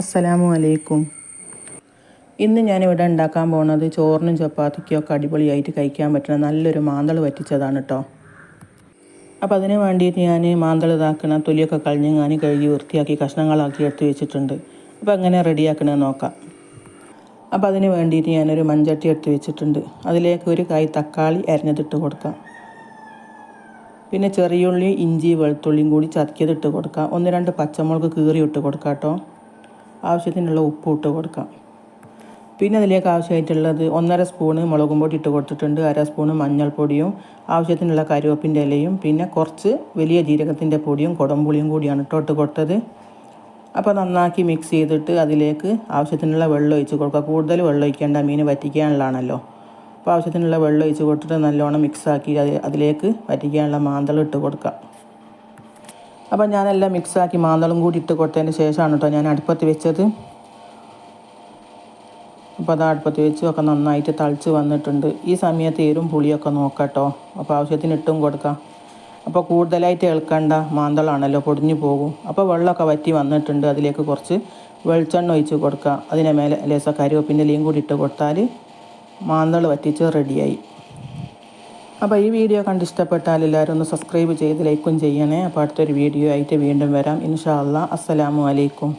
അസ്സലാമു അലൈക്കും. ഇന്ന് ഞാനിവിടെ ഉണ്ടാക്കാൻ പോകുന്നത് ചോറിനും ചപ്പാത്തിക്കും ഒക്കെ അടിപൊളിയായിട്ട് കഴിക്കാൻ പറ്റുന്ന നല്ലൊരു മാന്തൾ വറ്റിച്ചതാണ് കേട്ടോ അപ്പോൾ അതിന് വേണ്ടിയിട്ട് ഞാൻ മാന്തൾ ഇതാക്കണ തൊലിയൊക്കെ കളഞ്ഞ് ഞാൻ കഴുകി വൃത്തിയാക്കി കഷ്ണങ്ങളാക്കി എടുത്ത് വെച്ചിട്ടുണ്ട്. അപ്പോൾ അങ്ങനെ റെഡിയാക്കണമെന്ന് നോക്കാം. അപ്പോൾ അതിന് വേണ്ടിയിട്ട് ഞാനൊരു മൺചട്ടി എടുത്ത് വെച്ചിട്ടുണ്ട്. അതിലേക്ക് ഒരു കായ് തക്കാളി അരിഞ്ഞതിട്ട് കൊടുക്കാം. പിന്നെ ചെറിയുള്ളി ഇഞ്ചി വെളുത്തുള്ളിയും കൂടി ചതക്കിയതിട്ട് കൊടുക്കാം. ഒന്ന് രണ്ട് പച്ചമുളക് കീറി ഇട്ട് കൊടുക്കാം കേട്ടോ ആവശ്യത്തിനുള്ള ഉപ്പ് ഇട്ട് കൊടുക്കാം. പിന്നെ അതിലേക്ക് ആവശ്യമായിട്ടുള്ളത് ഒന്നര സ്പൂണ് മുളകും പൊടി ഇട്ട് കൊടുത്തിട്ടുണ്ട് അര സ്പൂണ് മഞ്ഞൾപ്പൊടിയും ആവശ്യത്തിനുള്ള കരുവേപ്പിന്റെ ഇലയും പിന്നെ കുറച്ച് വലിയ ജീരകത്തിന്റെ പൊടിയും കുടംപുളിയും കൂടിയാണ് ഇട്ടോട്ട് കൊടുത്തത്. അപ്പോൾ നന്നാക്കി മിക്സ് ചെയ്തിട്ട് അതിലേക്ക് ആവശ്യത്തിനുള്ള വെള്ളം ഒഴിച്ച് കൊടുക്കുക. കൂടുതൽ വെള്ളം ഒഴിക്കേണ്ട മീൻ വറ്റിക്കാനുള്ളതാണല്ലോ. അപ്പോൾ ആവശ്യത്തിനുള്ള വെള്ളം ഒഴിച്ച് കൊടുത്തിട്ട് നല്ലോണം മിക്സാക്കി അത് അതിലേക്ക് വറ്റിക്കാനുള്ള മാന്തളം ഇട്ട് കൊടുക്കുക. അപ്പോൾ ഞാനെല്ലാം മിക്സാക്കി മാന്തളും കൂടി ഇട്ട് കൊടുത്തതിന് ശേഷമാണ് കേട്ടോ ഞാൻ അടുപ്പത്ത് വെച്ചത്. അപ്പോൾ അത് അടുപ്പത്ത് വെച്ച് ഒക്കെ നന്നായിട്ട് തളിച്ച് വന്നിട്ടുണ്ട്. ഈ സമയത്ത് എരും പുളിയൊക്കെ നോക്കാട്ടോ അപ്പോൾ ആവശ്യത്തിന് ഇട്ടും കൊടുക്കാം. അപ്പോൾ കൂടുതലായിട്ട് ഇളക്കണ്ട മാന്തളാണല്ലോ പൊടിഞ്ഞു പോകും. അപ്പോൾ വെള്ളമൊക്കെ വറ്റി വന്നിട്ടുണ്ട്. അതിലേക്ക് കുറച്ച് വെളിച്ചെണ്ണ ഒഴിച്ച് കൊടുക്കുക അതിനെ മേലെ ലേസ കരുവേപ്പിന്റെ ലീം കൂടി ഇട്ട് കൊടുത്താൽ മാന്തൾ വറ്റിച്ച് റെഡിയായി അപ്പോൾ ഈ വീഡിയോ കണ്ട് ഇഷ്ടപ്പെട്ടാൽ എല്ലാവരും ഒന്ന് സബ്സ്ക്രൈബ് ചെയ്ത് ലൈക്കും ചെയ്യണേ. അപ്പോൾ അടുത്തൊരു വീഡിയോ ആയിട്ട് വീണ്ടും വരാം. ഇൻഷാ അല്ലാ അസ്സലാമു അലൈക്കും.